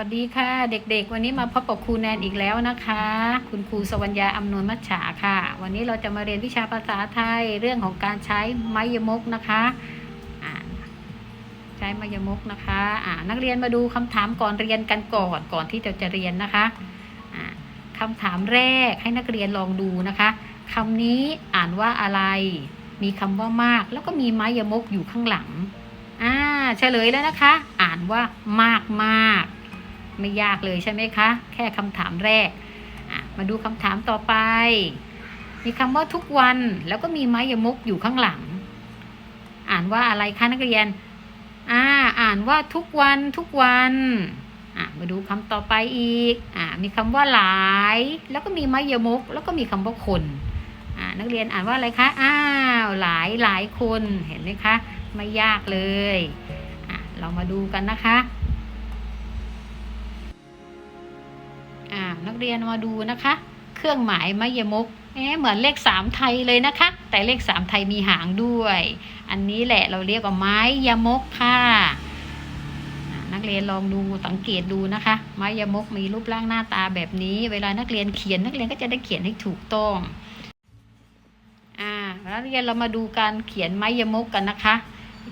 สวัสดีค่ะเด็กๆ วันนี้มาพบกับครูแนนอีกแล้วนะคะ คุณครูสวัญญาอำนวยมัจฉาค่ะ วันนี้เราจะมาเรียนวิชาภาษาไทยเรื่องของการใช้ไม้ยมกนะคะใช้ไม้ยมกนะคะอ่านักเรียนมาดูคำถามก่อนเรียนกันก่อนก่อนที่เราจะเรียนนะคะอ่าคำถามแรกให้นักเรียนลองดูนะคะคำนี้อ่านว่าอะไร มีคำว่ามาก แล้วก็มีไม้ยมกอยู่ข้างหลังอ่าเฉลยแล้วนะคะ อ่านว่ามากมาก ไม่ยากเลยใช่ไหมคะ แค่คำถามแรก มาดูคำถามต่อไป มีคำว่าทุกวันแล้วก็มีไม้ยมกอยู่ข้างหลัง อ่านว่าอะไรคะนักเรียน อ่า อ่านว่าทุกวันทุกวัน อะ มาดูคำต่อไปอีก อ่า มีคำว่าหลาย แล้วก็มีไม้ยมก แล้วก็มีคำว่าคน อ่า นักเรียนอ่านว่าอะไรคะ อ้าว หลายหลายคน เห็นไหมคะ ไม่ยากเลย อะ เรามาดูกันนะคะ อ่านักเรียนมาดูนะคะ เครื่องหมายไม้ยมกเอ๊เหมือนเลขสามไทยเลยนะคะ แต่เลขสามไทยมีหางด้วย อันนี้แหละเราเรียกว่าไม้ยมกค่ะนักเรียนลองดูสังเกตดูนะคะ ไม้ยมกมีรูปร่างหน้าตาแบบนี้ เวลานักเรียนเขียนนักเรียนก็จะได้เขียนให้ถูกต้องอ่านักเรียนเรามาดูการเขียนไม้ยมกกันนะคะ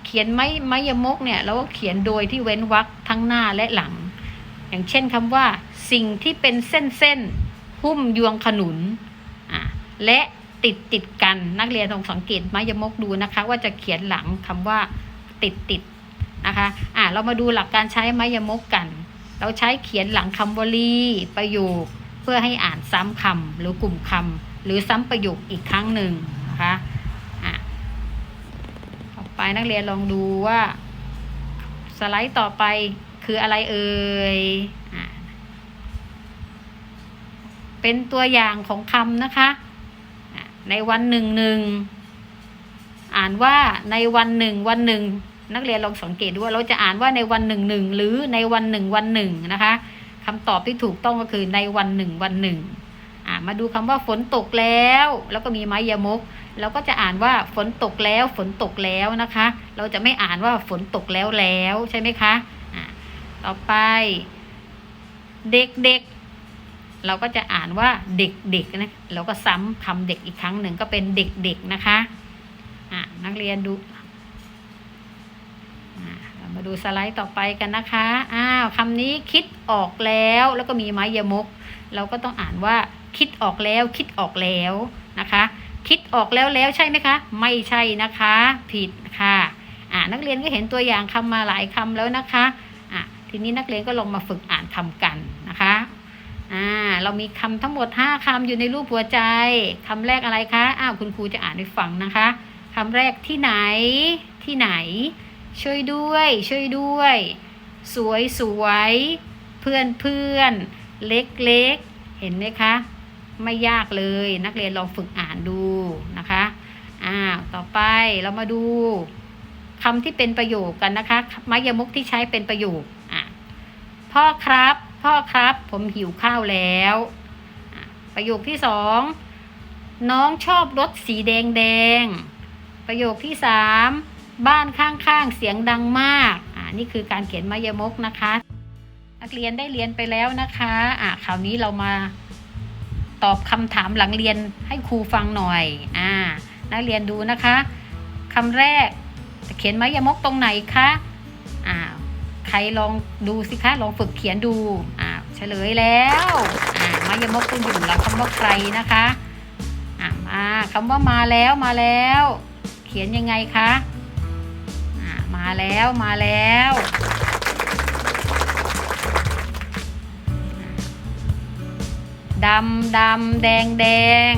เขียนไม้ไม้ยมกเนี่ยเราก็เขียนโดยที่เว้นวรรคทั้งหน้าและหลัง อย่างเช่นคำว่า สิ่งที่เป็นเส้นเส้นๆหุ้มยวงขนุนและติดติดกันนักเรียนลองสังเกตไม้ยมกดูนะคะ ว่าจะเขียนหลังคำว่าติดติดนะคะอ่าเรามาดูหลักการใช้ไม้ยมกกัน เราใช้เขียนหลังคำวลีประโยค เพื่อให้อ่านซ้ำคำหรือกลุ่มคำหรือซ้ำประโยคอีกครั้งหนึ่งนะคะอะต่อไปนักเรียนลองดูว่า สไลด์ต่อไปคืออะไรเอ่ยอะ เป็นตัวอย่างของคำนะคะ ในวันหนึ่งหนึ่งอ่านว่าในวันหนึ่งวันหนึ่งนักเรียนลองสังเกตดูว่าเราจะอ่านว่าในวันหนึ่งหนึ่งหรือในวันหนึ่งวันหนึ่งนะคะคำตอบที่ถูกต้องก็คือในวันหนึ่งวันหนึ่งอะมาดูคำว่าฝนตกแล้ว แล้วก็มีไม้ยมกเราก็จะอ่านว่าฝนตกแล้วฝนตกแล้วนะคะ เราจะไม่อ่านว่าฝนตกแล้วแล้วใช่ไหมคะอะต่อไป เด็กเด็กๆ เราก็จะอ่านว่าเด็กเด็กๆนะเราก็ซ้ำคำเด็กอีกครั้งหนึ่งก็เป็นเด็กเด็กๆนะคะอะนักเรียนดูเรามาดูสไลด์ต่อไปกันนะคะอ้าวคำนี้คิดออกแล้วแล้วก็มีไม้ยมก เราก็ต้องอ่านว่าคิดออกแล้วคิดออกแล้วนะคะ คิดออกแล้วแล้วใช่ไหมคะ ไม่ใช่นะคะ ผิดค่ะอ่านักเรียนก็เห็นตัวอย่างคำมาหลายคำแล้วนะคะอะทีนี้นักเรียนก็ลองมาฝึกอ่านคำกันนะคะ อ่า เรามีคำทั้งหมด 5คำอยู่ในรูปหัวใจคำแรกอะไรคะ อ้าว คุณครูจะอ่านให้ฟังนะคะคำแรกที่ไหน ที่ไหน ช่วยด้วย ช่วยด้วย สวยสวย เพื่อนเพื่อน เล็กเล็ก เห็นไหมคะ ไม่ยากเลย นักเรียนลองฝึกอ่านดูนะคะอ้าวต่อไปเรามาดูคำที่เป็นประโยคกันนะคะไม้ยมุกที่ใช้เป็นประโยคอะพ่อครับ พ่อครับ ผมหิวข้าวแล้ว ประโยคที่สองน้องชอบรถสีแดงแดง ประโยคที่สามบ้านข้างๆเสียงดังมากอ่านี่คือการเขียนม้ยมกนะคะ นักเรียนได้เรียนไปแล้วนะคะอะคราวนี้เรามาตอบคำถามหลังเรียนให้ครูฟังหน่อยอ่านักเรียนดูนะคะคำแรกจะเขียนม้ยมกตรงไหนคะอ่าใครลองดูสิคะลองฝึกเขียนดู เฉลยแล้วอ่ายมกต้องอยู่หลังคำว่าใครนะคะอ่ามาคำว่ามาแล้วมาแล้ว เขียนยังไงคะอ่ามาแล้วมาแล้วดำดำแดงแดง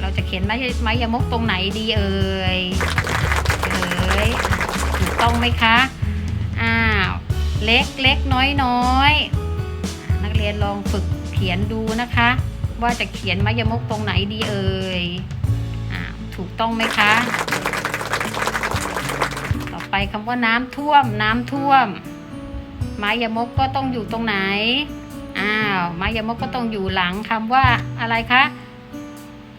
เราจะเขียนไม้ไม้ยมกตรงไหนดีเอ่ยเอ่ยถูกต้องไหมคะอ้าวเล็กเล็กน้อยน้อย เรียนลองฝึกเขียนดูนะคะ ว่าจะเขียนม้ยมกตรงไหนดีเอ่ยอถูกต้องไหมคะ ต่อไปคำว่าน้ำท่วม น้ำท่วม ไม้ยมกก็ต้องอยู่ตรงไหน อ้าวไม้ยมกก็ต้องอยู่หลังคำว่าอะไรคะ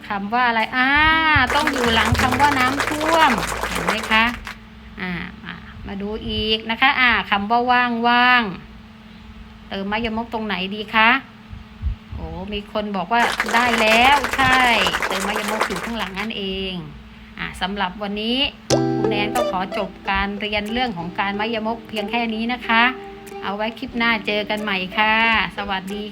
คำว่าอะไร อ่า ต้องอยู่หลังคำว่าน้ำท่วม เห็นไหมคะ อ่า มาดูอีกนะคะ อ่าคำว่าว่างว่าง เติมมายมกตรงไหนดีคะโอ้มีคนบอกว่าได้แล้วใช่ เติมมายมกอยู่ข้างหลังนั่นเองอะสำหรับวันนี้คุณแนนก็ขอจบการเรียนเรื่องของการมายมกเพียงแค่นี้นะคะ เอาไว้คลิปหน้าเจอกันใหม่ค่ะ สวัสดี